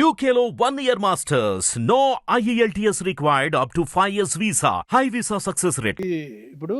యూకేలో one year masters no IELTS required up to five years visa high visa success rate ఇప్పుడు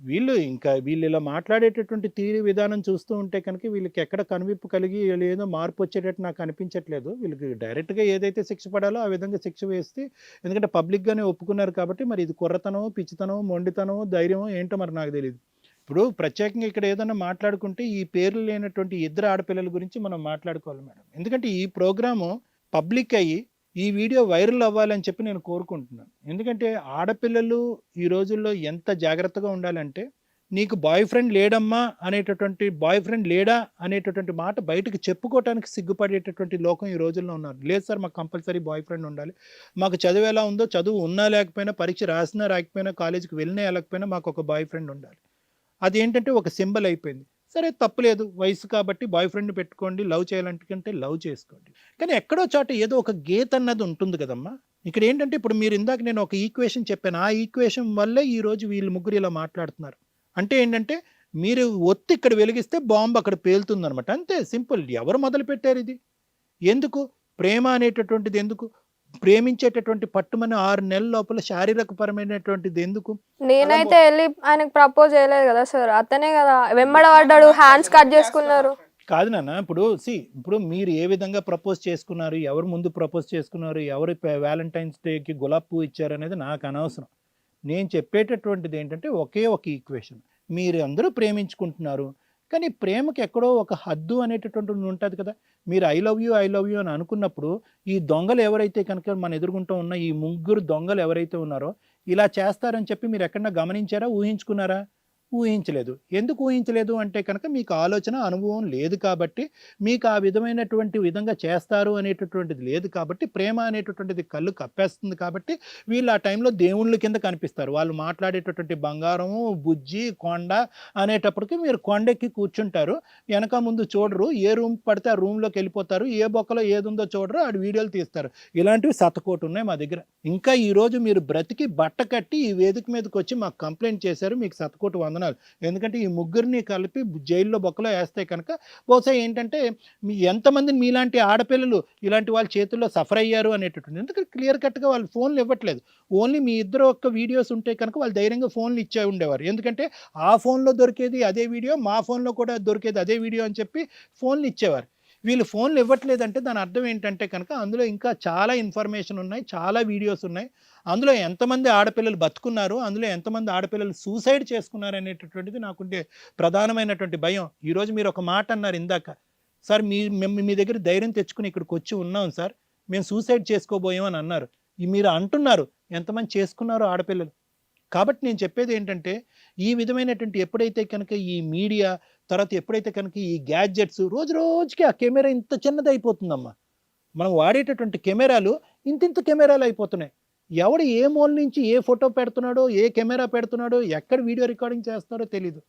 వీళ్ళు ఇంకా వీళ్ళు ఇలా మాట్లాడేటటువంటి తీరు విధానం చూస్తూ ఉంటే కనుక వీళ్ళకి ఎక్కడ కనువిప్పు కలిగి ఏదో మార్పు వచ్చేటట్టు నాకు అనిపించట్లేదు. వీళ్ళకి డైరెక్ట్గా ఏదైతే శిక్ష పడాలో ఆ విధంగా శిక్ష వేస్తే ఎందుకంటే పబ్లిక్గానే ఒప్పుకున్నారు కాబట్టి మరి ఇది కుర్రతనం పిచ్చితనం మొండితనం ధైర్యం ఏంటో మరి నాకు తెలియదు ఇప్పుడు ప్రత్యేకంగా ఇక్కడ ఏదైనా మాట్లాడుకుంటే ఈ పేర్లు లేనటువంటి ఇద్దరు ఆడపిల్లల గురించి మనం మాట్లాడుకోవాలి మేడం. ఎందుకంటే ఈ ప్రోగ్రాము పబ్లిక్ అయ్యి ఈ వీడియో వైరల్ అవ్వాలని చెప్పి నేను కోరుకుంటున్నాను. ఎందుకంటే ఆడపిల్లలు ఈ రోజుల్లో ఎంత జాగ్రత్తగా ఉండాలంటే నీకు బాయ్ ఫ్రెండ్ లేడమ్మా అనేటటువంటి బాయ్ ఫ్రెండ్ లేడా అనేటటువంటి మాట బయటకు చెప్పుకోవటానికి సిగ్గుపడేటటువంటి లోకం ఈ రోజుల్లో ఉన్నారు. లేదు సార్ మాకు కంపల్సరీ బాయ్ ఫ్రెండ్ ఉండాలి. మాకు చదువు ఎలా ఉందో చదువు ఉన్నా లేకపోయినా పరీక్ష రాసినా రాకపోయినా కాలేజీకి వెళ్ళినా వెళ్ళకపోయినా మాకు ఒక బాయ్ ఫ్రెండ్ ఉండాలి. అది ఏంటంటే ఒక సింబల్ అయిపోయింది. సరే తప్పులేదు. వయసు కాబట్టి బాయ్ ఫ్రెండ్ పెట్టుకోండి లవ్ చేయాలంటే లవ్ చేసుకోండి. కానీ ఎక్కడో చోట ఏదో ఒక గీత అన్నది ఉంటుంది కదమ్మా. ఇక్కడ ఏంటంటే ఇప్పుడు మీరు ఇందాక నేను ఒక ఈక్వేషన్ చెప్పాను. ఆ ఈక్వేషన్ వల్లే ఈరోజు వీళ్ళు ముగ్గురు ఇలా మాట్లాడుతున్నారు. అంటే ఏంటంటే మీరు ఒత్తి ఇక్కడ వెలిగిస్తే బాంబు అక్కడ పేలుతుంది అనమాట అంతే సింపుల్. ఎవరు మొదలు పెట్టారు ఇది? ఎందుకు? ప్రేమ అనేటటువంటిది ఎందుకు? ప్రేమించేటటువంటి పట్టుమని ఆరు నెలల లోపల శారీరక పరమైనటువంటిది ఎందుకు? నేనైతే వెళ్ళి ఆయనకు ప్రపోజ్ చేయలేదు కదా సార్ అతనే కదా. వెంబడ పడ్డాడు. హ్యాండ్స్ కట్ చేసుకున్నారు. కాదు నాన్న ఇప్పుడు సి ఇప్పుడు మీరు ఏ విధంగా ప్రపోజ్ చేసుకున్నారు ఎవరు ముందు ప్రపోజ్ చేసుకున్నారు ఎవరు వ్యాలంటైన్స్ డేకి గులాబ్ పువ్వు ఇచ్చారు అనేది నాకు అనవసరం. నేను చెప్పేటటువంటిది ఏంటంటే ఒకే ఒక ఈక్వేషన్ మీరు అందరూ ప్రేమించుకుంటున్నారు. కానీ ప్రేమకి ఎక్కడో ఒక హద్దు అనేటటువంటి ఉంటుంది కదా. మీరు I love you I love you అని అనుకున్నప్పుడు ఈ దొంగలు ఎవరైతే కనుక మన ఎదుర్కొంటూ ఉన్న ఈ ముగ్గురు దొంగలు ఎవరైతే ఉన్నారో ఇలా చేస్తారని చెప్పి మీరు ఎక్కడన్నా గమనించారా? ఊహించుకున్నారా? ఊహించలేదు. ఎందుకు ఊహించలేదు అంటే కనుక మీకు ఆలోచన అనుభవం లేదు కాబట్టి మీకు ఆ విధమైనటువంటి విధంగా చేస్తారు అనేటటువంటిది లేదు కాబట్టి ప్రేమ అనేటటువంటిది కళ్ళు కప్పేస్తుంది కాబట్టి వీళ్ళు ఆ టైంలో దేవుళ్ళ కింద కనిపిస్తారు. వాళ్ళు మాట్లాడేటటువంటి బంగారము బుజ్జి కొండ అనేటప్పటికి మీరు కొండెక్కి కూర్చుంటారు. వెనక ముందు చూడరు. ఏ రూమ్ పడితే ఆ రూమ్లోకి వెళ్ళిపోతారు. ఏ బొక్కలో ఏది ఉందో చూడరు. ఆడు వీడియోలు తీస్తారు. ఇలాంటివి సతకోటి ఉన్నాయి మా దగ్గర. ఇంకా ఈరోజు మీరు బ్రతికి బట్ట కట్టి ఈ వేదిక మీదకి వచ్చి మాకు కంప్లైంట్ చేశారు. మీకు శతకోటి వందనాలు ఎందుకంటే ఈ ముగ్గురిని కలిపి జైల్లో బొక్కలో వేస్తే కనుక బహుశా ఏంటంటే మీ ఎంతమంది మీలాంటి ఆడపిల్లలు ఇలాంటి వాళ్ళ చేతుల్లో సఫర్ అయ్యారు అనేటటువంటి ఎందుకంటే క్లియర్ కట్గా వాళ్ళు ఫోన్లు ఇవ్వట్లేదు. ఓన్లీ మీ ఇద్దరు ఒక్క వీడియోస్ ఉంటే కనుక వాళ్ళు ధైర్యంగా ఫోన్లు ఇచ్చే ఉండేవారు. ఎందుకంటే ఆ ఫోన్లో దొరికేది అదే వీడియో మా ఫోన్లో కూడా దొరికేది అదే వీడియో అని చెప్పి ఫోన్లు ఇచ్చేవారు. వీళ్ళు ఫోన్లు ఇవ్వట్లేదంటే దాని అర్థం ఏంటంటే కనుక అందులో ఇంకా చాలా ఇన్ఫర్మేషన్ ఉన్నాయి చాలా వీడియోస్ ఉన్నాయి. అందులో ఎంతమంది ఆడపిల్లలు బతుకున్నారు అందులో ఎంతమంది ఆడపిల్లలు సూసైడ్ చేసుకున్నారు అనేటటువంటిది నాకుంటే ప్రధానమైనటువంటి భయం. ఈరోజు మీరు ఒక మాట అన్నారు ఇందాక సార్ మీ మేము మీ దగ్గర ధైర్యం తెచ్చుకుని ఇక్కడికి వచ్చి ఉన్నాం సార్ మేము సూసైడ్ చేసుకోబోయాం అని అన్నారు. ఈ మీరు అంటున్నారు ఎంతమంది చేసుకున్నారు ఆడపిల్లలు? కాబట్టి నేను చెప్పేది ఏంటంటే ఈ విధమైనటువంటి ఎప్పుడైతే కనుక ఈ మీడియా తర్వాత ఎప్పుడైతే కనుక ఈ గ్యాడ్జెట్స్ రోజు రోజుకి ఆ కెమెరా ఇంత చిన్నది అయిపోతుందమ్మా. మనం వాడేటటువంటి కెమెరాలు ఇంత ఇంత కెమెరాలు అయిపోతున్నాయి. ఎవడు ఏ మూల నుంచి ఏ ఫోటో పెడుతున్నాడో ఏ కెమెరా పెడుతున్నాడో ఎక్కడ వీడియో రికార్డింగ్ చేస్తున్నారో తెలియదు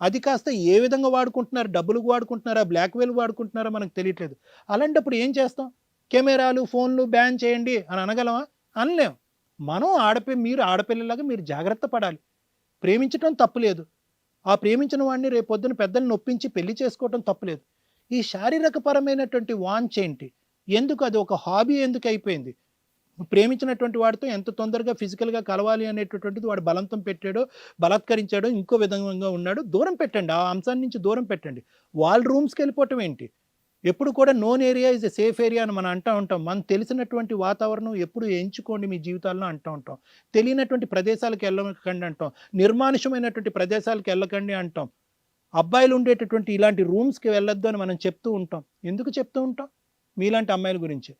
అది కాస్త ఏ విధంగా వాడుకుంటున్నారు డబ్బులకు వాడుకుంటున్నారా బ్లాక్మెయిల్ వాడుకుంటున్నారా మనకు తెలియట్లేదు. అలాంటప్పుడు ఏం చేస్తాం? కెమెరాలు ఫోన్లు బ్యాన్ చేయండి అని అనగలమా? అనలేం. మనం ఆడపి మీరు ఆడపిల్లలాగా మీరు జాగ్రత్త పడాలి. ప్రేమించడం తప్పులేదు ఆ ప్రేమించిన వాడిని రేపు పెద్దల్ని నొప్పించి పెళ్ళి చేసుకోవటం తప్పలేదు. ఈ శారీరకపరమైనటువంటి వాంచ్ ఏంటి? ఎందుకు అది ఒక హాబీ ఎందుకు అయిపోయింది? ప్రేమించినటువంటి వాడితో ఎంత తొందరగా ఫిజికల్గా కలవాలి అనేటటువంటిది వాడు బలంతం పెట్టాడో బలాత్కరించాడో ఇంకో విధంగా ఉన్నాడు. దూరం పెట్టండి. ఆ అంశాన్ని నుంచి దూరం పెట్టండి. వాళ్ళ రూమ్స్కి వెళ్ళిపోవటం ఏంటి? ఎప్పుడు కూడా known area is a safe area అని మనం అంటూ ఉంటాం. మనం తెలిసినటువంటి వాతావరణం ఎప్పుడు ఎంచుకోండి మీ జీవితాల్లో అంటూ ఉంటాం. తెలియనటువంటి ప్రదేశాలకు వెళ్ళకండి అంటాం. నిర్మానుషమైనటువంటి ప్రదేశాలకు వెళ్ళకండి అంటాం. అబ్బాయిలు ఉండేటటువంటి ఇలాంటి రూమ్స్కి వెళ్ళొద్దు అని మనం చెప్తూ ఉంటాం. ఎందుకు చెప్తూ ఉంటాం? మీలాంటి అమ్మాయిల గురించి.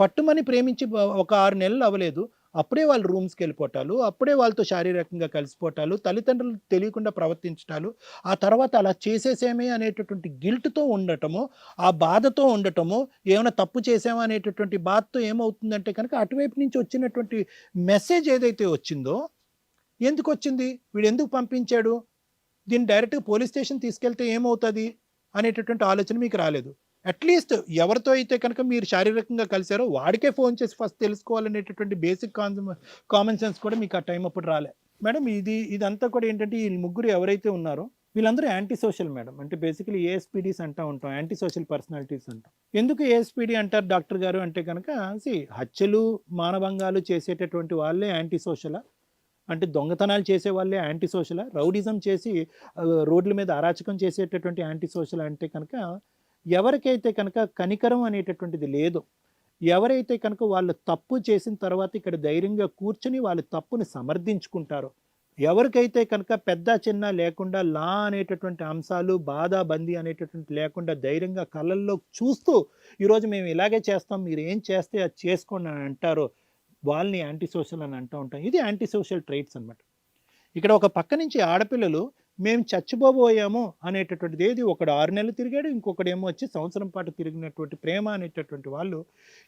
పట్టుమని ప్రేమించి ఒక ఆరు నెలలు అవ్వలేదు. అప్పుడే వాళ్ళు రూమ్స్కి వెళ్ళిపోవటాలు అప్పుడే వాళ్ళతో శారీరకంగా కలిసిపోవటాలు తల్లిదండ్రులు తెలియకుండా ప్రవర్తించటాలు. ఆ తర్వాత అలా చేసేసేమే అనేటటువంటి గిల్ట్తో ఉండటము ఆ బాధతో ఉండటము ఏమైనా తప్పు చేసామా అనేటటువంటి బాధతో ఏమవుతుందంటే కనుక అటువైపు నుంచి వచ్చినటువంటి మెసేజ్ ఏదైతే వచ్చిందో ఎందుకు వచ్చింది? వీడు ఎందుకు పంపించాడు? దీన్ని డైరెక్ట్గా పోలీస్ స్టేషన్ తీసుకెళ్తే ఏమవుతుంది? అనేటటువంటి ఆలోచన మీకు రాలేదు. అట్లీస్ట్ ఎవరితో అయితే కనుక మీరు శారీరకంగా కలిశారో వాడికే ఫోన్ చేసి ఫస్ట్ తెలుసుకోవాలనేటటువంటి బేసిక్ కామన్ సెన్స్ కూడా మీకు ఆ టైం అప్పుడు రాలే. మేడం ఇది ఇదంతా కూడా ఏంటంటే ఈ ముగ్గురు ఎవరైతే ఉన్నారో వీళ్ళందరూ యాంటీ సోషల్ మేడం. అంటే బేసికలీ ఏఎస్పీడీస్ అంటూ ఉంటాం యాంటీ సోషల్ పర్సనాలిటీస్ అంటాం. ఎందుకు ఏఎస్పీడీ అంటారు డాక్టర్ గారు అంటే కనుక సి హత్యలు మానభంగాలు చేసేటటువంటి వాళ్ళే యాంటీ సోషలా అంటే దొంగతనాలు చేసే వాళ్ళే యాంటీ సోషలా రౌడిజం చేసి రోడ్ల మీద అరాచకం చేసేటటువంటి యాంటీ సోషల్ అంటే కనుక ఎవరికైతే కనుక కనికరం అనేటటువంటిది లేదు ఎవరైతే కనుక వాళ్ళు తప్పు చేసిన తర్వాత ఇక్కడ ధైర్యంగా కూర్చుని వాళ్ళ తప్పుని సమర్థించుకుంటారో ఎవరికైతే కనుక పెద్ద చిన్న లేకుండా లా అనేటటువంటి అంశాలు బాధ బందీ అనేటటువంటి లేకుండా ధైర్యంగా కళ్ళల్లో చూస్తూ ఈరోజు మేము ఇలాగే చేస్తాం మీరు ఏం చేస్తే అది చేసుకోండి అని అంటారో వాళ్ళని యాంటీ సోషల్ అని అంటూ ఉంటాం. ఇది యాంటీ సోషల్ ట్రైట్స్ అన్నమాట. ఇక్కడ ఒక పక్క నుంచి ఆడపిల్లలు మేము చచ్చిపోబోయాము అనేటటువంటిది ఏది? ఒకడు ఆరు నెలలు తిరిగాడు ఇంకొకడు ఏమో వచ్చి సంవత్సరం పాటు తిరిగినటువంటి ప్రేమ అనేటటువంటి వాళ్ళు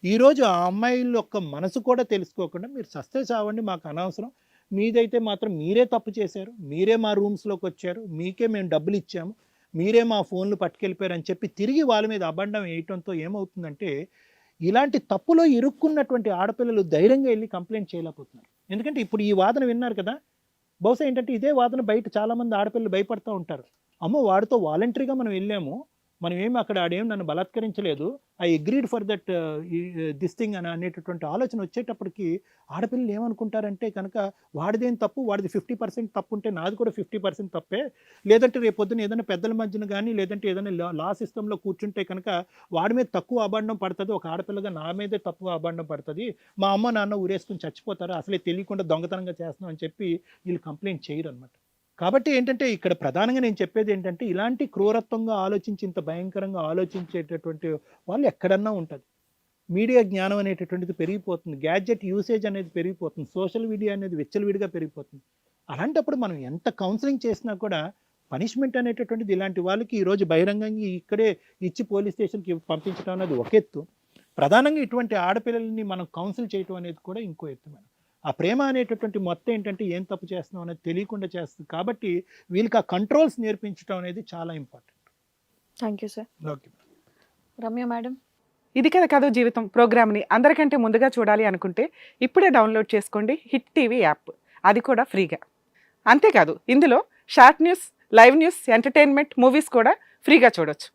ఈరోజు ఆ అమ్మాయిల యొక్క మనసు కూడా తెలుసుకోకుండా మీరు సస్తే చావండి మాకు అనవసరం. మీదైతే మాత్రం మీరే తప్పు చేశారు మీరే మా రూమ్స్లోకి వచ్చారు మీకే మేము డబ్బులు ఇచ్చాము మీరే మా ఫోన్లు పట్టుకెళ్ళిపోయారు అని చెప్పి తిరిగి వాళ్ళ మీద అబండం వేయటంతో ఏమవుతుందంటే ఇలాంటి తప్పులో ఇరుక్కున్నటువంటి ఆడపిల్లలు ధైర్యంగా వెళ్ళి కంప్లైంట్ చేయలేకపోతున్నారు. ఎందుకంటే ఇప్పుడు ఈ వాదన విన్నారు కదా బహుశా ఏంటంటే ఇదే వాదన బయట చాలామంది ఆడపిల్లలు భయపడుతూ ఉంటారు. అమ్మో వాడితో వాలంటరీగా మనం వెళ్ళాము. మనం ఏమి అక్కడ ఆడేం నన్ను బలాత్కరించలేదు. I agreed for that this thing అని అనేటటువంటి ఆలోచన వచ్చేటప్పటికి ఆడపిల్లలు ఏమనుకుంటారంటే కనుక వాడిదేం తప్పు వాడిది ఫిఫ్టీ పర్సెంట్ తప్పు ఉంటే నాది కూడా ఫిఫ్టీ పర్సెంట్ తప్పే. లేదంటే రేపు పొద్దున ఏదైనా పెద్దల మధ్యన కానీ లేదంటే ఏదైనా లా- సిస్టంలో కూర్చుంటే కనుక వాడి మీద తక్కువ అబాండం పడుతుంది. ఒక ఆడపిల్లగా నా మీదే తక్కువ అబాండం పడుతుంది. మా అమ్మ నాన్న ఊరేసుకుని చచ్చిపోతారు? అసలే తెలియకుండా దొంగతనంగా చేస్తున్నాం అని చెప్పి వీళ్ళు కంప్లైంట్ చేయరు అనమాట కాబట్టి ఏంటంటే ఇక్కడ ప్రధానంగా నేను చెప్పేది ఏంటంటే ఇలాంటి క్రూరత్వంగా ఆలోచించి ఇంత భయంకరంగా ఆలోచించేటటువంటి వాళ్ళు ఎక్కడన్నా ఉంటుంది మీడియా జ్ఞానం అనేటటువంటిది పెరిగిపోతుంది. గ్యాడ్జెట్ యూసేజ్ అనేది పెరిగిపోతుంది. సోషల్ మీడియా అనేది విచ్చలవిడిగా పెరిగిపోతుంది. అలాంటప్పుడు మనం ఎంత కౌన్సిలింగ్ చేసినా కూడా పనిష్మెంట్ అనేటటువంటిది ఇలాంటి వాళ్ళకి ఈరోజు బహిరంగంగా ఇక్కడే ఇచ్చి పోలీస్ స్టేషన్కి పంపించడం అనేది ఒక ఎత్తు. ప్రధానంగా ఇటువంటి ఆడపిల్లల్ని మనం కౌన్సిల్ చేయటం అనేది కూడా ఇంకో ఎత్తు మేడం. ఆ ప్రేమ అనేటటువంటి మొత్తం ఏంటంటే ఏం తప్పు చేస్తున్నాం అనేది తెలియకుండా చేస్తుంది. కాబట్టి వీళ్ళకి ఆ కంట్రోల్స్ నేర్పించడం అనేది చాలా important thank you sir okay Ramya madam ఇది కదా కథ జీవితం ప్రోగ్రామ్ని అందరికంటే ముందుగా చూడాలి అనుకుంటే ఇప్పుడే డౌన్లోడ్ చేసుకోండి హిట్ టీవీ యాప్. అది కూడా ఫ్రీగా. అంతేకాదు ఇందులో short news live news entertainment movies కూడా ఫ్రీగా చూడొచ్చు.